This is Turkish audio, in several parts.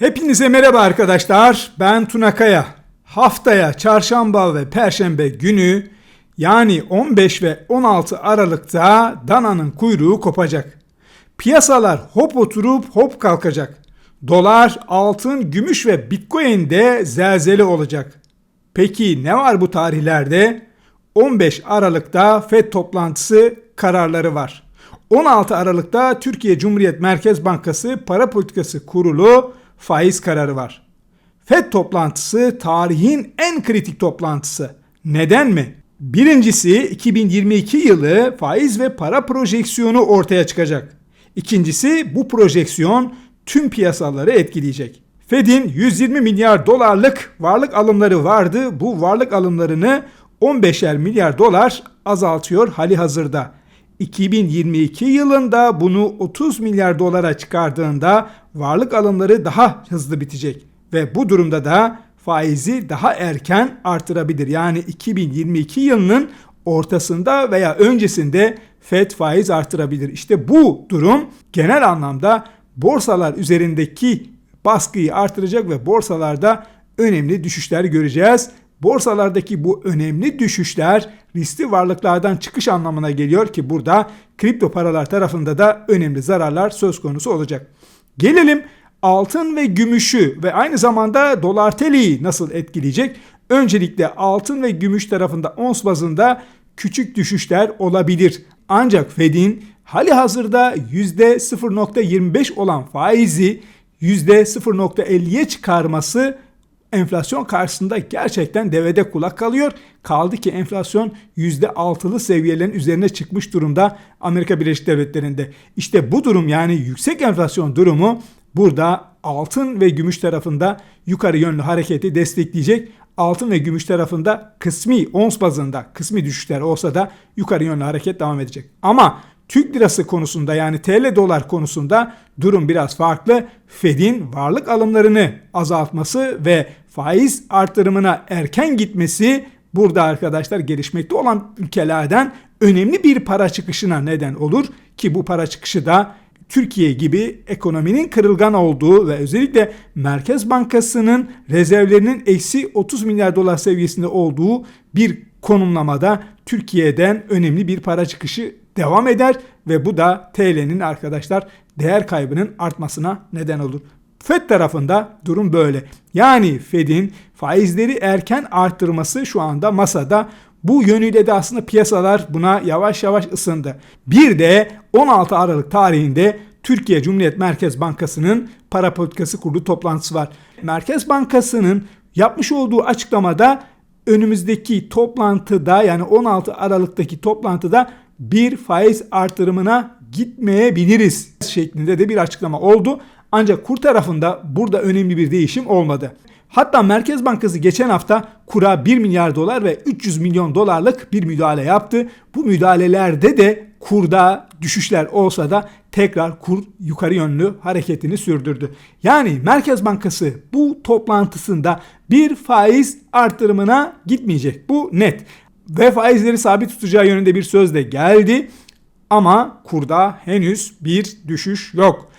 Hepinize merhaba arkadaşlar. Ben Tuna Kaya. Haftaya çarşamba ve perşembe günü yani 15 ve 16 Aralık'ta dananın kuyruğu kopacak. Piyasalar hop oturup hop kalkacak. Dolar, altın, gümüş ve bitcoin'de zelzele olacak. Peki ne var bu tarihlerde? 15 Aralık'ta FED toplantısı kararları var. 16 Aralık'ta Türkiye Cumhuriyet Merkez Bankası Para Politikası Kurulu faiz kararı var. FED toplantısı tarihin en kritik toplantısı. Neden mi? Birincisi 2022 yılı faiz ve para projeksiyonu ortaya çıkacak. İkincisi bu projeksiyon tüm piyasaları etkileyecek. Fed'in 120 milyar dolarlık varlık alımları vardı. Bu varlık alımlarını 15'er milyar dolar azaltıyor hali hazırda. 2022 yılında bunu 30 milyar dolara çıkardığında varlık alımları daha hızlı bitecek ve bu durumda da faizi daha erken artırabilir. Yani 2022 yılının ortasında veya öncesinde FED faiz artırabilir. İşte bu durum genel anlamda borsalar üzerindeki baskıyı artıracak ve borsalarda önemli düşüşler göreceğiz. Borsalardaki bu önemli düşüşler riskli varlıklardan çıkış anlamına geliyor ki burada kripto paralar tarafında da önemli zararlar söz konusu olacak. Gelelim altın ve gümüşü ve aynı zamanda dolar TL'yi nasıl etkileyecek? Öncelikle altın ve gümüş tarafında ons bazında küçük düşüşler olabilir. Ancak Fed'in hali hazırda %0.25 olan faizi %0.50'ye çıkarması enflasyon karşısında gerçekten devede kulak kalıyor. Kaldı ki enflasyon %6'lı seviyelerin üzerine çıkmış durumda Amerika Birleşik Devletleri'nde. İşte bu durum yani yüksek enflasyon durumu burada altın ve gümüş tarafında yukarı yönlü hareketi destekleyecek. Altın ve gümüş tarafında kısmi ons bazında kısmi düşüşler olsa da yukarı yönlü hareket devam edecek. Ama Türk lirası konusunda yani TL dolar konusunda durum biraz farklı. Fed'in varlık alımlarını azaltması ve faiz artırımına erken gitmesi burada arkadaşlar gelişmekte olan ülkelerden önemli bir para çıkışına neden olur ki bu para çıkışı da Türkiye gibi ekonominin kırılgan olduğu ve özellikle Merkez Bankası'nın rezervlerinin eksi 30 milyar dolar seviyesinde olduğu bir konumlamada Türkiye'den önemli bir para çıkışı devam eder ve bu da TL'nin arkadaşlar değer kaybının artmasına neden olur. FED tarafında durum böyle. Yani Fed'in faizleri erken arttırması şu anda masada. Bu yönüyle de aslında piyasalar buna yavaş yavaş ısındı. Bir de 16 Aralık tarihinde Türkiye Cumhuriyet Merkez Bankası'nın para politikası kurulu toplantısı var. Merkez Bankası'nın yapmış olduğu açıklamada önümüzdeki toplantıda yani 16 Aralık'taki toplantıda bir faiz artırımına gitmeyebiliriz şeklinde de bir açıklama oldu. Ancak kur tarafında burada önemli bir değişim olmadı. Hatta Merkez Bankası geçen hafta kura 1 milyar dolar ve 300 milyon dolarlık bir müdahale yaptı. Bu müdahalelerde de kurda düşüşler olsa da tekrar kur yukarı yönlü hareketini sürdürdü. Yani Merkez Bankası bu toplantısında bir faiz artırımına gitmeyecek. Bu net. Ve faizleri sabit tutacağı yönünde bir söz de geldi. Ama kurda henüz bir düşüş yok.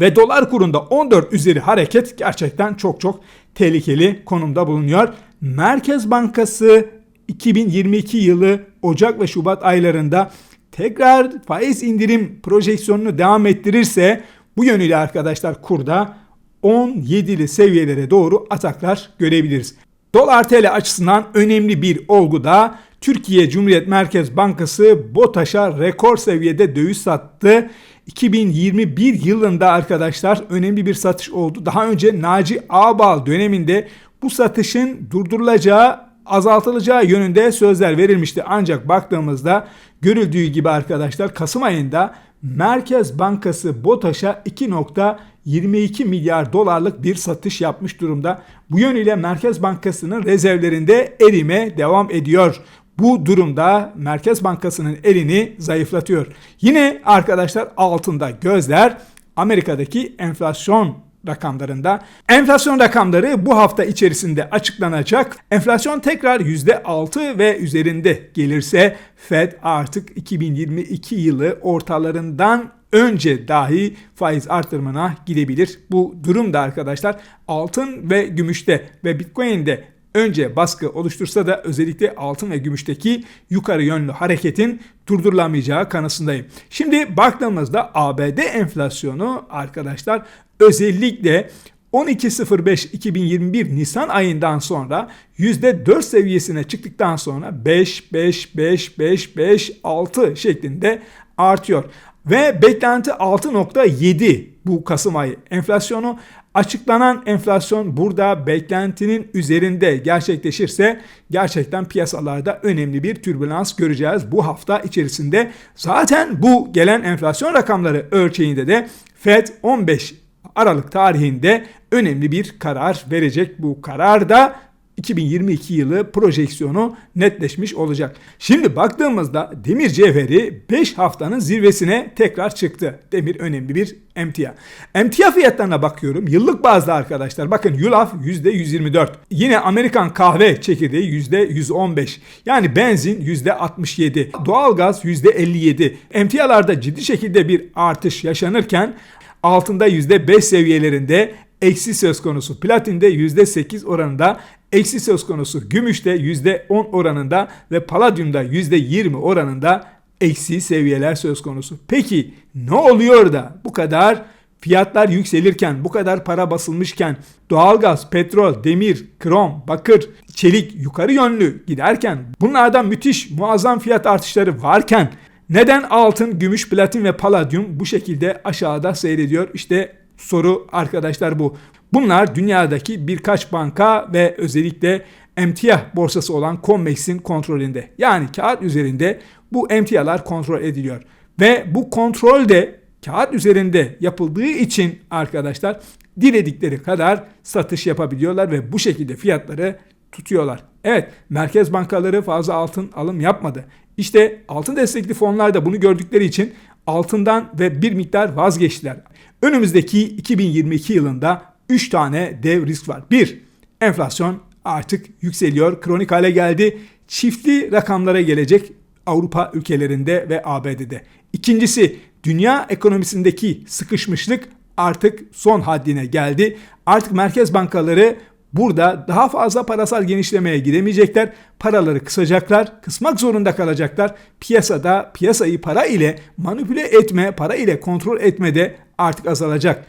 Ve dolar kurunda 14 üzeri hareket gerçekten çok çok tehlikeli konumda bulunuyor. Merkez Bankası 2022 yılı Ocak ve Şubat aylarında tekrar faiz indirim projeksiyonunu devam ettirirse bu yönüyle arkadaşlar kurda 17'li seviyelere doğru ataklar görebiliriz. Dolar TL açısından önemli bir olgu da Türkiye Cumhuriyet Merkez Bankası BOTAŞ'a rekor seviyede döviz sattı. 2021 yılında arkadaşlar önemli bir satış oldu. Daha önce Naci Ağbal döneminde bu satışın durdurulacağı azaltılacağı yönünde sözler verilmişti. Ancak baktığımızda görüldüğü gibi arkadaşlar Kasım ayında Merkez Bankası BOTAŞ'a 2.22 milyar dolarlık bir satış yapmış durumda. Bu yönüyle Merkez Bankası'nın rezervlerinde erime devam ediyor. Bu durumda Merkez Bankası'nın elini zayıflatıyor. Yine arkadaşlar altında gözler Amerika'daki enflasyon rakamlarında. Enflasyon rakamları bu hafta içerisinde açıklanacak. Enflasyon tekrar %6 ve üzerinde gelirse Fed artık 2022 yılı ortalarından önce dahi faiz artırımına gidebilir. Bu durumda arkadaşlar altın ve gümüşte ve bitcoin'de önce baskı oluştursa da özellikle altın ve gümüşteki yukarı yönlü hareketin durdurulamayacağı kanısındayım. Şimdi baktığımızda ABD enflasyonu arkadaşlar özellikle 12.05.2021 Nisan ayından sonra %4 seviyesine çıktıktan sonra 5, 5, 5, 5, 5, 6 şeklinde artıyor. Ve beklenti 6.7 bu Kasım ayı enflasyonu. Açıklanan enflasyon burada beklentinin üzerinde gerçekleşirse gerçekten piyasalarda önemli bir türbülans göreceğiz bu hafta içerisinde. Zaten bu gelen enflasyon rakamları ölçeğinde de Fed 15 Aralık tarihinde önemli bir karar verecek. Bu karar da 2022 yılı projeksiyonu netleşmiş olacak. Şimdi baktığımızda demir cevheri 5 haftanın zirvesine tekrar çıktı. Demir önemli bir emtia. Emtia fiyatlarına bakıyorum. Yıllık bazda arkadaşlar bakın yulaf %124. Yine Amerikan kahve çekirdeği %115. Yani benzin %67. Doğalgaz %57. Emtialarda ciddi şekilde bir artış yaşanırken altında %5 seviyelerinde eksi söz konusu. Platinde %8 oranında eksi söz konusu. Gümüşte %10 oranında ve paladyumda %20 oranında eksi seviyeler söz konusu. Peki ne oluyor da bu kadar fiyatlar yükselirken, bu kadar para basılmışken doğalgaz, petrol, demir, krom, bakır, çelik yukarı yönlü giderken bunlardan müthiş muazzam fiyat artışları varken neden altın, gümüş, platin ve paladyum bu şekilde aşağıda seyrediyor? İşte soru arkadaşlar bu. Bunlar dünyadaki birkaç banka ve özellikle emtia borsası olan COMEX'in kontrolünde. Yani kağıt üzerinde bu emtialar kontrol ediliyor. Ve bu kontrol de kağıt üzerinde yapıldığı için arkadaşlar diledikleri kadar satış yapabiliyorlar ve bu şekilde fiyatları tutuyorlar. Evet merkez bankaları fazla altın alım yapmadı. İşte altın destekli fonlar da bunu gördükleri için altından ve bir miktar vazgeçtiler. Önümüzdeki 2022 yılında 3 tane dev risk var. 1. Enflasyon artık yükseliyor, kronik hale geldi. Çiftli rakamlara gelecek Avrupa ülkelerinde ve ABD'de. İkincisi dünya ekonomisindeki sıkışmışlık artık son haddine geldi. Artık merkez bankaları Burada daha fazla parasal genişlemeye gidemeyecekler. Paraları kısacaklar, kısmak zorunda kalacaklar. Piyasada piyasayı para ile manipüle etme, para ile kontrol etme de artık azalacak.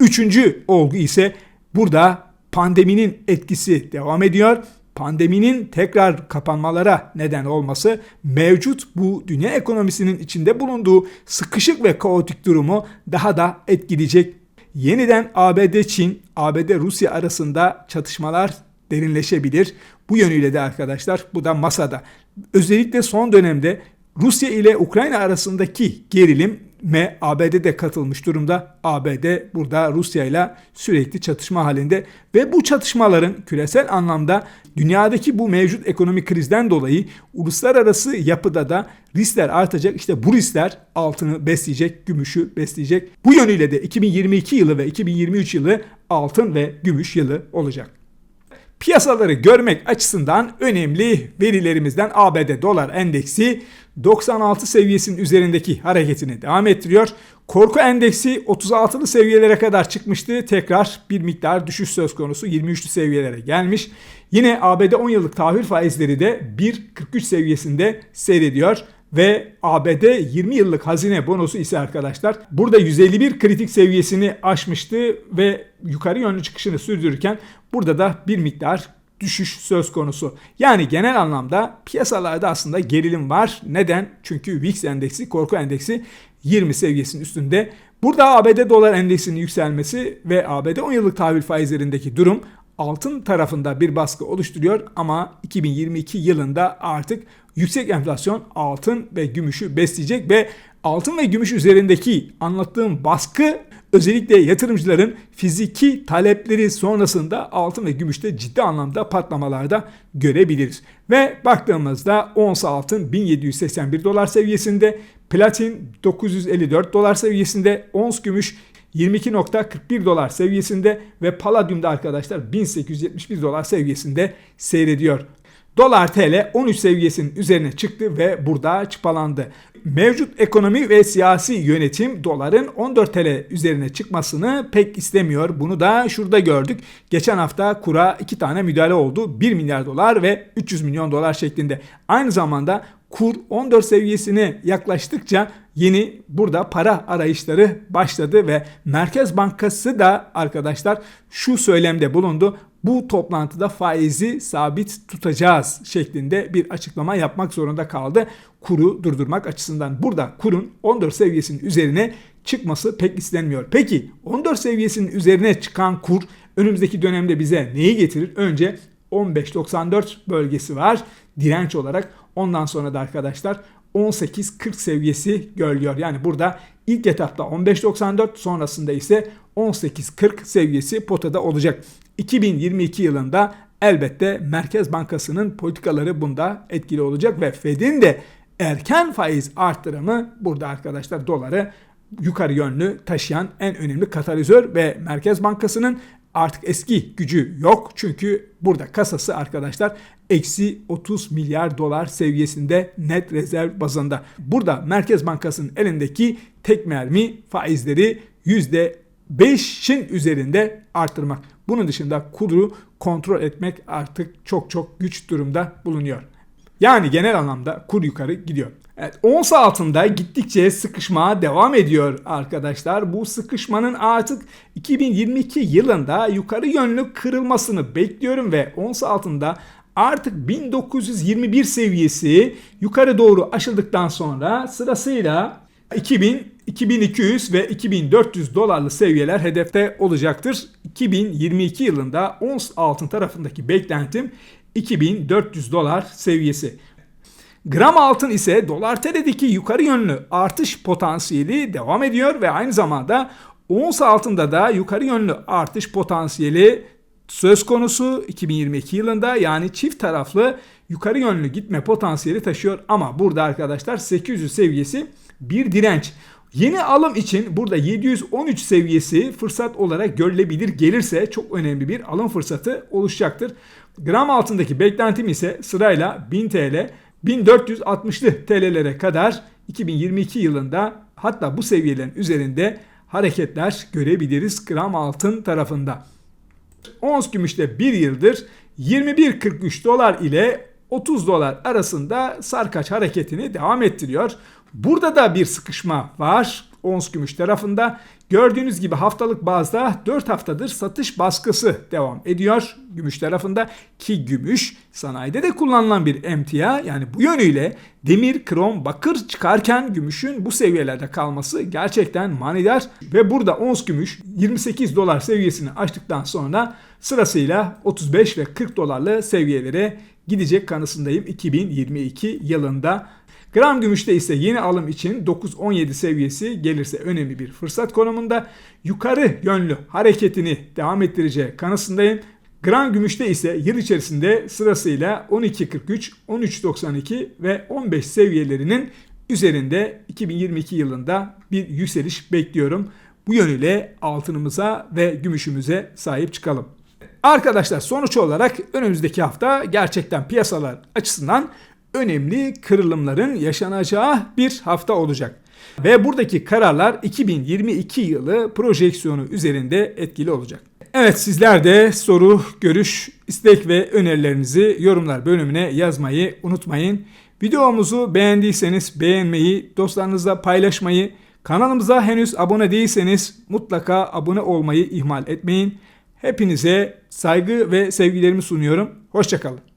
Üçüncü olgu ise burada pandeminin etkisi devam ediyor. Pandeminin tekrar kapanmalara neden olması mevcut bu dünya ekonomisinin içinde bulunduğu sıkışık ve kaotik durumu daha da etkileyecek yeniden ABD-Çin, ABD-Rusya arasında çatışmalar derinleşebilir. Bu yönüyle de arkadaşlar bu da masada. Özellikle son dönemde Rusya ile Ukrayna arasındaki gerilim me ABD katılmış durumda. ABD burada Rusya ile sürekli çatışma halinde ve bu çatışmaların küresel anlamda dünyadaki bu mevcut ekonomik krizden dolayı uluslararası yapıda da riskler artacak. İşte bu riskler altını besleyecek, gümüşü besleyecek. Bu yönüyle de 2022 yılı ve 2023 yılı altın ve gümüş yılı olacak. Piyasaları görmek açısından önemli verilerimizden ABD dolar endeksi 96 seviyesinin üzerindeki hareketini devam ettiriyor. Korku endeksi 36'lı seviyelere kadar çıkmıştı. Tekrar bir miktar düşüş söz konusu 23'lü seviyelere gelmiş. Yine ABD 10 yıllık tahvil faizleri de 1.43 seviyesinde seyrediyor ve ABD 20 yıllık hazine bonosu ise arkadaşlar burada 151 kritik seviyesini aşmıştı ve yukarı yönlü çıkışını sürdürürken burada da bir miktar düşüş söz konusu. Yani genel anlamda piyasalarda aslında gerilim var. Neden? Çünkü VIX endeksi, korku endeksi 20 seviyesinin üstünde. Burada ABD dolar endeksinin yükselmesi ve ABD 10 yıllık tahvil faizlerindeki durum altın tarafında bir baskı oluşturuyor ama 2022 yılında artık yüksek enflasyon altın ve gümüşü besleyecek ve altın ve gümüş üzerindeki anlattığım baskı özellikle yatırımcıların fiziki talepleri sonrasında altın ve gümüşte ciddi anlamda patlamalarda görebiliriz. Ve baktığımızda ons altın 1781 dolar seviyesinde, platin 954 dolar seviyesinde, ons gümüş 22.41 dolar seviyesinde ve paladyumda arkadaşlar 1871 dolar seviyesinde seyrediyor. Dolar TL 13 seviyesinin üzerine çıktı ve burada çıpalandı. Mevcut ekonomi ve siyasi yönetim doların 14 TL üzerine çıkmasını pek istemiyor. Bunu da şurada gördük. Geçen hafta kura iki tane müdahale oldu. 1 milyar dolar ve 300 milyon dolar şeklinde. Aynı zamanda kur 14 seviyesine yaklaştıkça yeni burada para arayışları başladı ve Merkez Bankası da arkadaşlar şu söylemde bulundu. Bu toplantıda faizi sabit tutacağız şeklinde bir açıklama yapmak zorunda kaldı. Kuru durdurmak açısından burada kurun 14 seviyesinin üzerine çıkması pek istenmiyor. Peki 14 seviyesinin üzerine çıkan kur önümüzdeki dönemde bize neyi getirir? Önce 15.94 bölgesi var direnç olarak. Ondan sonra da arkadaşlar 18.40 seviyesi görülüyor. Yani burada ilk etapta 15.94 sonrasında ise 18.40 seviyesi potada olacak. 2022 yılında elbette Merkez Bankası'nın politikaları bunda etkili olacak ve Fed'in de erken faiz arttırımı burada arkadaşlar doları yukarı yönlü taşıyan en önemli katalizör ve Merkez Bankası'nın artık eski gücü yok. Çünkü burada kasası arkadaşlar eksi 30 milyar dolar seviyesinde net rezerv bazında. Burada Merkez Bankası'nın elindeki tek mermi faizleri %5'in üzerinde arttırmak. Bunun dışında kuru kontrol etmek artık çok çok güç durumda bulunuyor. Yani genel anlamda kur yukarı gidiyor. Evet, ons altında gittikçe sıkışma devam ediyor arkadaşlar. Bu sıkışmanın artık 2022 yılında yukarı yönlü kırılmasını bekliyorum ve ons altında artık 1921 seviyesi yukarı doğru aşıldıktan sonra sırasıyla 2000, 2200 ve 2400 dolarlı seviyeler hedefte olacaktır. 2022 yılında ons altın tarafındaki beklentim 2400 dolar seviyesi. Gram altın ise dolar TL'deki yukarı yönlü artış potansiyeli devam ediyor ve aynı zamanda ons altında da yukarı yönlü artış potansiyeli söz konusu 2022 yılında yani çift taraflı yukarı yönlü gitme potansiyeli taşıyor ama burada arkadaşlar 800 seviyesi bir direnç. Yeni alım için burada 713 seviyesi fırsat olarak görülebilir gelirse çok önemli bir alım fırsatı oluşacaktır. Gram altındaki beklentim ise sırayla 1000 TL, 1460'lı TL'lere kadar 2022 yılında hatta bu seviyelerin üzerinde hareketler görebiliriz gram altın tarafında. Ons gümüşte bir yıldır 21.43 dolar ile 30 dolar arasında sarkaç hareketini devam ettiriyor. Burada da bir sıkışma var ons gümüş tarafında. Gördüğünüz gibi haftalık bazda 4 haftadır satış baskısı devam ediyor gümüş tarafında ki gümüş sanayide de kullanılan bir emtia yani bu yönüyle demir, krom, bakır çıkarken gümüşün bu seviyelerde kalması gerçekten manidar ve burada ons gümüş 28 dolar seviyesini aştıktan sonra sırasıyla 35 ve 40 dolarlı seviyelere gidecek kanısındayım 2022 yılında. Gram gümüşte ise yeni alım için 9-17 seviyesi gelirse önemli bir fırsat konumunda. Yukarı yönlü hareketini devam ettireceği kanısındayım. Gram gümüşte ise yıl içerisinde sırasıyla 12.43, 13.92 ve 15 seviyelerinin üzerinde 2022 yılında bir yükseliş bekliyorum. Bu yönüyle altınımıza ve gümüşümüze sahip çıkalım. Arkadaşlar sonuç olarak önümüzdeki hafta gerçekten piyasalar açısından önemli kırılımların yaşanacağı bir hafta olacak. Ve buradaki kararlar 2022 yılı projeksiyonu üzerinde etkili olacak. Evet sizler de soru, görüş, istek ve önerilerinizi yorumlar bölümüne yazmayı unutmayın. Videomuzu beğendiyseniz beğenmeyi, dostlarınızla paylaşmayı, kanalımıza henüz abone değilseniz mutlaka abone olmayı ihmal etmeyin. Hepinize saygı ve sevgilerimi sunuyorum. Hoşçakalın.